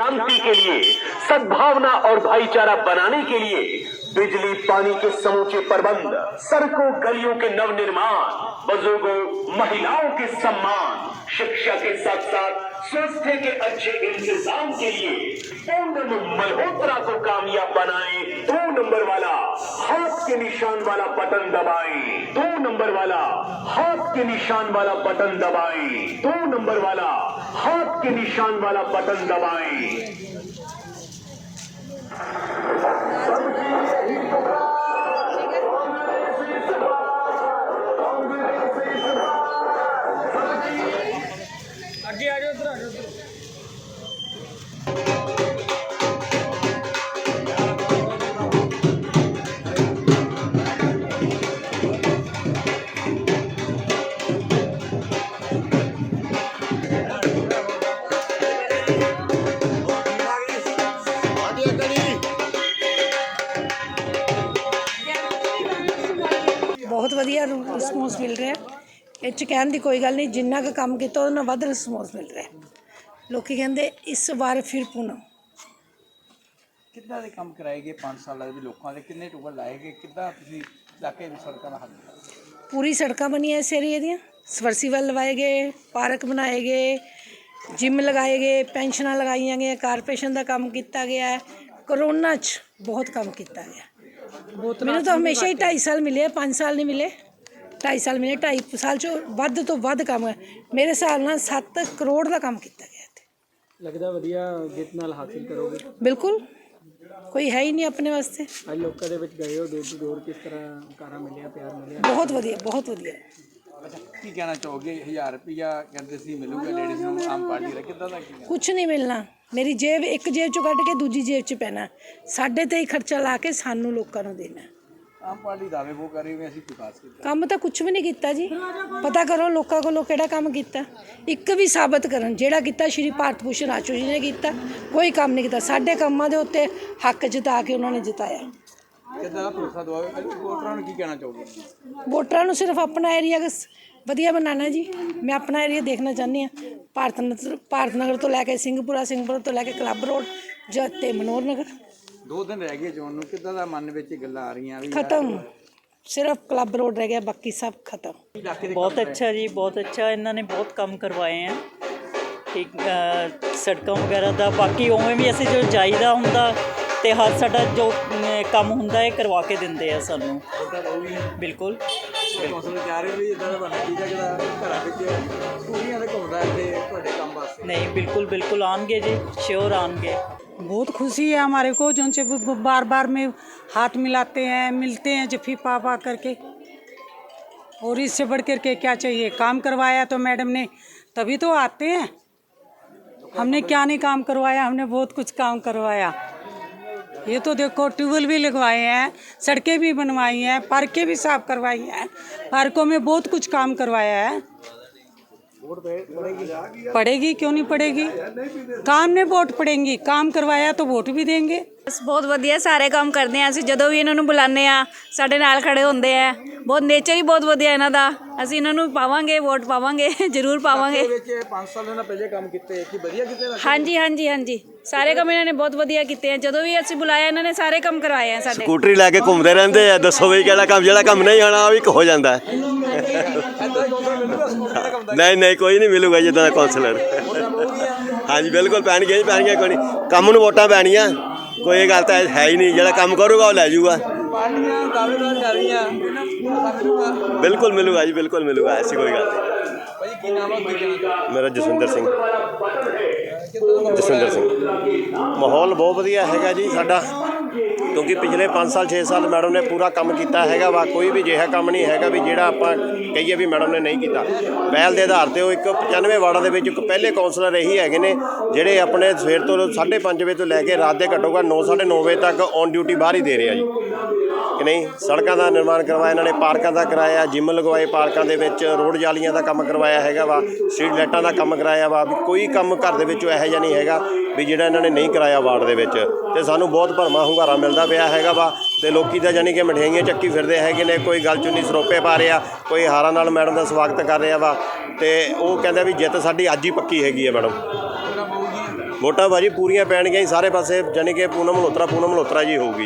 शांति के लिए, सद्भावना और भाईचारा बनाने के लिए बिजली, पानी के समूचे प्रबंध, सड़कों, गलियों के नव निर्माण बुज़ुर्गों, महिलाओं के सम्मान, शिक्षा के साथ साथ स्वास्थ्य के अच्छे इंतज़ाम के लिए पूनम मल्होत्रा को कामयाब बनाए। दो नंबर वाला हाथ के निशान वाला बटन दबाए। दो नंबर वाला हाथ के निशान वाला बटन दबाए। दो नंबर वाला हाथ के निशान वाला बटन दबाएँ। ਬਹੁਤ ਵਧੀਆ ਰਿਸਪੌਂਸ ਮਿਲ ਰਿਹਾ। ਇਹ ਚ ਕਹਿਣ ਦੀ ਕੋਈ ਗੱਲ ਨਹੀਂ ਜਿੰਨਾ ਕੁ ਕੰਮ ਕੀਤਾ ਉਹਦੇ ਨਾਲ ਵੱਧ ਰਿਸਪੌਂਸ ਮਿਲ ਰਿਹਾ। ਲੋਕੀ ਕਹਿੰਦੇ ਇਸ ਵਾਰ ਫਿਰ ਪੂਨਮ। ਕਿੱਦਾਂ ਦੇ ਕੰਮ ਕਰਾਏ ਗਏ 5 ਸਾਲਾਂ ਦੇ ਲੋਕਾਂ ਦੇ? ਕਿੰਨੇ ਟੂਬਲ ਲਾਏ ਗਏ? ਕਿੱਦਾਂ ਤੁਸੀਂ ਇਲਾਕੇ ਵਿੱਚ ਸੜਕਾਂ ਦਾ ਹੱਲ ਪੂਰੀ ਸੜਕਾਂ ਬਣੀਆਂ ਇਸ ਏਰੀਏ ਦੀਆਂ। ਸਵਰਸੀਵਲ ਲਵਾਏ ਗਏ ਪਾਰਕ ਬਣਾਏ ਗਏ ਜਿਮ ਲਗਾਏ ਗਏ ਪੈਨਸ਼ਨਾਂ ਲਗਾਈਆਂ ਗਈਆਂ ਕਾਰਪੋਰੇਸ਼ਨ ਦਾ ਕੰਮ ਕੀਤਾ ਗਿਆ। ਹੈ। ਕਰੋਨਾ 'ਚ ਬਹੁਤ ਕੰਮ ਕੀਤਾ ਗਿਆ। ਮੈਨੂੰ ਤਾਂ ਹਮੇਸ਼ਾ ਹੀ 2.5 ਸਾਲ ਮਿਲੇ 5 ਸਾਲ ਨਹੀਂ ਮਿਲੇ। 2.5 ਸਾਲ ਮਿਲੇ 2.5 ਸਾਲ 'ਚ ਵੱਧ ਤੋਂ ਵੱਧ ਕੰਮ ਹੈ ਮੇਰੇ ਹਿਸਾਬ ਨਾਲ 7 ਕਰੋੜ ਦਾ ਕੰਮ ਕੀਤਾ ਗਿਆ ਇੱਥੇ। ਲੱਗਦਾ ਵਧੀਆ ਜਿੱਤ ਨਾਲ ਹਾਸਿਲ ਕਰੋਗੇ। ਬਿਲਕੁਲ। ਕੋਈ ਹੈ ਹੀ ਨਹੀਂ ਆਪਣੇ ਵਾਸਤੇ। ਅੱਜ ਲੋਕਾਂ ਦੇ ਵਿੱਚ ਗਏ ਹੋ ਡੋਰ ਟੂ ਡੋਰ ਕਿਸ ਤਰ੍ਹਾਂ ਕਾਰਾ ਮਿਲਿਆ ਪਿਆਰ ਮਿਲਿਆ? ਬਹੁਤ ਵਧੀਆ ਬਹੁਤ ਵਧੀਆ। ਅੱਛਾ ਕੀ ਕਹਿਣਾ ਚਾਹੋਗੇ? 1000 ਰੁਪਇਆ ਕਹਿੰਦੇ ਸੀ ਮਿਲੂਗਾ ਲੇਡੀਜ਼ ਨੂੰ ਆਮ ਪਾਰਟੀ ਦਾ ਕਿੱਦਾਂ ਦਾ ਕੀ? ਕੁਝ ਨਹੀਂ ਮਿਲਣਾ। ਮੇਰੀ ਜੇਬ ਇੱਕ ਜੇਬ ਚੋਂ ਕੱਢ ਕੇ ਦੂਜੀ ਜੇਬ 'ਚ ਪੈਣਾ। ਸਾਡੇ ਤੇ ਹੀ ਖਰਚਾ ਲਾ ਕੇ ਸਾਨੂੰ ਲੋਕਾਂ ਨੂੰ ਦੇਣਾ। ਆਮ ਪਾਰਟੀ ਦਾਅਵੇ ਉਹ ਕਰ ਰਹੀ ਵੀ ਅਸੀਂ ਵਿਕਾਸ ਕੀਤਾ। ਕੰਮ ਤਾਂ ਕੁਝ ਵੀ ਨਹੀਂ ਕੀਤਾ ਜੀ। ਪਤਾ ਕਰੋ ਲੋਕਾਂ ਕੋਲੋਂ ਕਿਹੜਾ ਕੰਮ ਕੀਤਾ। ਇੱਕ ਵੀ ਸਾਬਤ ਕਰਨ ਜਿਹੜਾ ਕੀਤਾ ਸ਼੍ਰੀ ਭਾਰਤ ਭੂਸ਼ਣ ਆਸ਼ੂ ਜੀ ਨੇ ਕੀਤਾ ਕੋਈ ਕੰਮ ਨਹੀਂ ਕੀਤਾ। ਸਾਡੇ ਕੰਮਾਂ ਦੇ ਉੱਤੇ ਹੱਕ ਜਤਾ ਕੇ ਉਹਨਾਂ ਨੇ ਜਿਤਾਇਆ। ਕਿੱਦਾਂ ਦਾ ਭਰੋਸਾ ਦਵਾਵੇ? ਵੋਟਰਾਂ ਨੂੰ ਕੀ ਕਹਿਣਾ ਚਾਹੋਗੇ? ਵੋਟਰਾਂ ਨੂੰ ਸਿਰਫ ਆਪਣਾ ਏਰੀਆ ਵਧੀਆ ਬਣਾਉਣਾ ਜੀ। ਮੈਂ ਆਪਣਾ ਏਰੀਆ ਦੇਖਣਾ ਚਾਹੁੰਦੀ ਹਾਂ। ਭਾਰਤ ਨਗਰ ਭਾਰਤ ਨਗਰ ਤੋਂ ਲੈ ਕੇ ਸਿੰਘਪੁਰਾ ਸਿੰਘਪੁਰਾ ਤੋਂ ਲੈ ਕੇ ਕਲੱਬ ਰੋਡ ਜਦ ਤੇ ਮਨੋਰ ਨਗਰ। ਦੋ ਦਿਨ ਰਹਿ ਗਏ ਜੋਨ ਨੂੰ। ਕਿੱਦਾਂ ਦਾ ਮਨ ਵਿੱਚ ਗੱਲਾਂ ਆ ਰਹੀਆਂ? ਵੀ ਖਤਮ। ਸਿਰਫ ਕਲੱਬ ਰੋਡ ਰਹਿ ਗਿਆ ਬਾਕੀ ਸਭ ਖਤਮ। ਬਹੁਤ ਅੱਛਾ ਜੀ ਬਹੁਤ ਅੱਛਾ। ਇਹਨਾਂ ਨੇ ਬਹੁਤ ਕੰਮ ਕਰਵਾਏ ਆ। ਠੀਕ ਸੜਕਾਂ ਵਗੈਰਾ ਦਾ। ਬਾਕੀ ਉਵੇਂ ਵੀ ਅਸੀਂ ਜੋ ਜਾਈਦਾ ਹੁੰਦਾ ਤੇ ਹਰ ਸਾਡਾ ਜੋ ਅਮ, ਕੰਮ ਹੁੰਦਾ ਹੈ ਕਰਵਾ ਕੇ ਦਿੰਦੇ ਆ ਸਾਨੂੰ। ਬਿਲਕੁਲ। ਕੌਂਸਲ ਕਹਿ ਰਹੇ ਵੀ ਇਦਾਂ ਦਾ ਘਰਾਂ ਵਿੱਚ ਦੇ ਘੁੰਮਦਾ ਤੇ ਤੁਹਾਡੇ ਕੰਮ ਵਾਸਤੇ ਨਹੀਂ ਬਿਲਕੁਲ ਬਿਲਕੁਲ ਆਣਗੇ ਜੀ ਸ਼ੋਰ ਆਣਗੇ बहुत खुशी है हमारे को जो उनसे बार बार में हाथ मिलाते हैं मिलते हैं जफी पा पा करके। और इससे बढ़ करके क्या चाहिए? काम करवाया तो मैडम ने तभी तो आते हैं। हमने क्या नहीं काम करवाया हमने बहुत कुछ काम करवाया। ये तो देखो ट्यूबवेल भी लगवाए हैं सड़कें भी बनवाई हैं पार्कें भी साफ करवाई हैं पार्कों में बहुत कुछ काम करवाया है पड़ेगी क्यों नहीं पड़ेगी काम में वोट पड़ेंगी काम करवाया तो वोट भी देंगे ਬਸ ਬਹੁਤ ਵਧੀਆ ਸਾਰੇ ਕੰਮ ਕਰਦੇ ਆ ਅਸੀਂ ਜਦੋਂ ਵੀ ਇਹਨਾਂ ਨੂੰ ਬੁਲਾਉਂਦੇ ਆ ਸਾਡੇ ਨਾਲ ਖੜੇ ਹੁੰਦੇ ਆ। ਬਹੁਤ ਨੇਚਰ ਹੀ ਬਹੁਤ ਵਧੀਆ ਇਹਨਾਂ ਦਾ। ਅਸੀਂ ਇਹਨਾਂ ਨੂੰ ਪਾਵਾਂਗੇ ਵੋਟ ਪਾਵਾਂਗੇ ਜ਼ਰੂਰ ਪਾਵਾਂਗੇ। ਵਿੱਚ 5 ਸਾਲ ਇਹਨਾਂ ਪਹਿਲੇ ਕੰਮ ਕੀਤੇ ਕੀ ਵਧੀਆ ਕੀਤੇ ਨਾ ਹਾਂਜੀ ਹਾਂਜੀ ਹਾਂਜੀ। ਸਾਰੇ ਕੰਮ ਇਹਨਾਂ ਨੇ ਬਹੁਤ ਵਧੀਆ ਕੀਤੇ ਆ। ਜਦੋਂ ਵੀ ਅਸੀਂ ਬੁਲਾਇਆ ਇਹਨਾਂ ਨੇ ਸਾਰੇ ਕੰਮ ਕਰਵਾਏ ਆ ਸਾਡੇ। ਸਕੂਟਰੀ ਲੈ ਕੇ ਘੁੰਮਦੇ ਰਹਿੰਦੇ ਆ ਦੱਸੋ ਵੀ ਕਿਹੜਾ ਕੰਮ ਜਿਹੜਾ ਕੰਮ ਨਹੀਂ ਆਣਾ ਉਹ ਵੀ ਹੋ ਜਾਂਦਾ। ਹੈ। ਨਹੀਂ ਨਹੀਂ ਕੋਈ ਨਹੀਂ ਮਿਲੂਗਾ ਜਿੱਦਾਂ ਦਾ ਕਾਉਂਸਲਰ ਹਾਂਜੀ ਬਿਲਕੁਲ ਪੈਣਗੇ ਪੈਣਗੇ ਕੋਈ ਨਹੀਂ। ਕੰਮ ਨੂੰ ਵੋਟਾਂ ਪੈਣੀਆਂ। ਕੋਈ ਇਹ ਗੱਲ ਤਾਂ ਹੈ ਹੀ ਨਹੀਂ, ਜਿਹੜਾ ਕੰਮ ਕਰੂਗਾ ਉਹ ਲੈ ਜਾਊਗਾ। ਪਾਰਟੀਆਂ ਦਾਅਵੇਦਾਰ ਕਰ ਰਹੀਆਂ ਬਿਲਕੁਲ ਮਿਲੂਗਾ ਜੀ, ਬਿਲਕੁਲ ਮਿਲੂਗਾ, ਐਸੀ ਕੋਈ ਗੱਲ ਨਹੀਂ। ਭਾਈ ਕੀ ਨਾਮ ਹੈ ਮੇਰਾ ਜਸਵਿੰਦਰ ਸਿੰਘ। ਜਸਵਿੰਦਰ ਸਿੰਘ। ਮਾਹੌਲ ਬਹੁਤ ਵਧੀਆ ਹੈਗਾ ਜੀ ਸਾਡਾ। ਕਿਉਂਕਿ ਪਿਛਲੇ 5 ਸਾਲ 6 ਸਾਲ ਮੈਡਮ ਨੇ ਪੂਰਾ ਕੰਮ ਕੀਤਾ ਹੈਗਾ ਵਾ, ਕੋਈ ਵੀ ਅਜਿਹਾ ਕੰਮ ਨਹੀਂ ਹੈਗਾ ਵੀ ਜਿਹੜਾ ਆਪਾਂ ਕਹੀਏ ਵੀ ਮੈਡਮ ਨੇ ਨਹੀਂ ਕੀਤਾ। ਪਹਿਲ ਦੇ ਆਧਾਰ ਤੇ ਉਹ ਇੱਕ 95 ਵਾਰਡਾਂ ਦੇ ਵਿੱਚ ਇੱਕ ਪਹਿਲੇ ਕਾਉਂਸਲਰ ਇਹੀ ਹੈਗੇ ਨੇ, ਜਿਹੜੇ ਆਪਣੇ ਸਵੇਰ ਤੋਂ 5:30 ਵਜੇ ਤੋਂ ਲੈ ਕੇ ਰਾਤ ਦੇ ਘੱਟੋ ਘੱਟ 9:30 9 ਵਜੇ ਤੱਕ ਔਨ ਡਿਊਟੀ ਬਾਹਰ ਹੀ ਦੇ ਰਿਹਾ ਜੀ। ਕਿ ਨਹੀਂ? ਸੜਕਾਂ ਦਾ ਨਿਰਮਾਣ ਕਰਵਾਇਆ, ਇਹਨਾਂ ਨੇ ਪਾਰਕਾਂ ਦਾ ਕਰਾਇਆ ਜਿਮ ਲਗਵਾਏ ਪਾਰਕਾਂ ਦੇ ਵਿੱਚ, ਰੋਡ ਜਾਲੀਆਂ ਦਾ ਕੰਮ ਕਰਵਾਇਆ ਹੈਗਾ ਵਾ ਸਟਰੀਟ ਲਾਈਟਾਂ ਦਾ ਕੰਮ ਕਰਾਇਆ ਵਾ, ਵੀ ਕੋਈ ਕੰਮ ਘਰ ਦੇ ਵਿੱਚੋਂ ਇਹੋ ਜਿਹਾ ਨਹੀਂ ਹੈਗਾ। ਵੀ ਜਿਹੜਾ ਇਹਨਾਂ ਨੇ ਨਹੀਂ ਕਰਾਇਆ ਵਾਰਡ ਦੇ ਵਿੱਚ ਤੇ ਸਾਨੂੰ ਬਹੁਤ ਭਰਮਾ ਹੁੰਗਾਰਾ ਮਿਲਦਾ ਪਿਆ ਹੈਗਾ ਵਾ ਤੇ ਲੋਕੀ ਤਾਂ ਜਾਨੀ ਕਿ ਮਠਿਆਈਆਂ ਚੱਕੀ ਫਿਰਦੇ ਹੈਗੇ ਨੇ ਕੋਈ ਗੱਲ ਚੁੰਨੀ ਸਰੋਪੇ ਪਾ ਰਿਹਾ ਕੋਈ ਹਾਰਾਂ ਨਾਲ ਮੈਡਮ ਦਾ ਸਵਾਗਤ ਕਰ ਰਿਹਾ ਵਾ ਤੇ ਉਹ ਕਹਿੰਦਾ ਵੀ ਜਿੱਤ ਸਾਡੀ ਅੱਜ ਹੀ ਪੱਕੀ ਹੈਗੀ ਹੈ ਮੈਡਮ। ਵੋਟਾਂ ਭਾਜੀ ਪੂਰੀਆਂ ਪੈਣਗੀਆਂ ਸਾਰੇ ਪਾਸੇ ਜਾਣੀ ਕਿ ਪੂਨਮ ਮਲਹੋਤਰਾ ਪੂਨਮ ਮਲਹੋਤਰਾ ਜੀ ਹੋਊਗੀ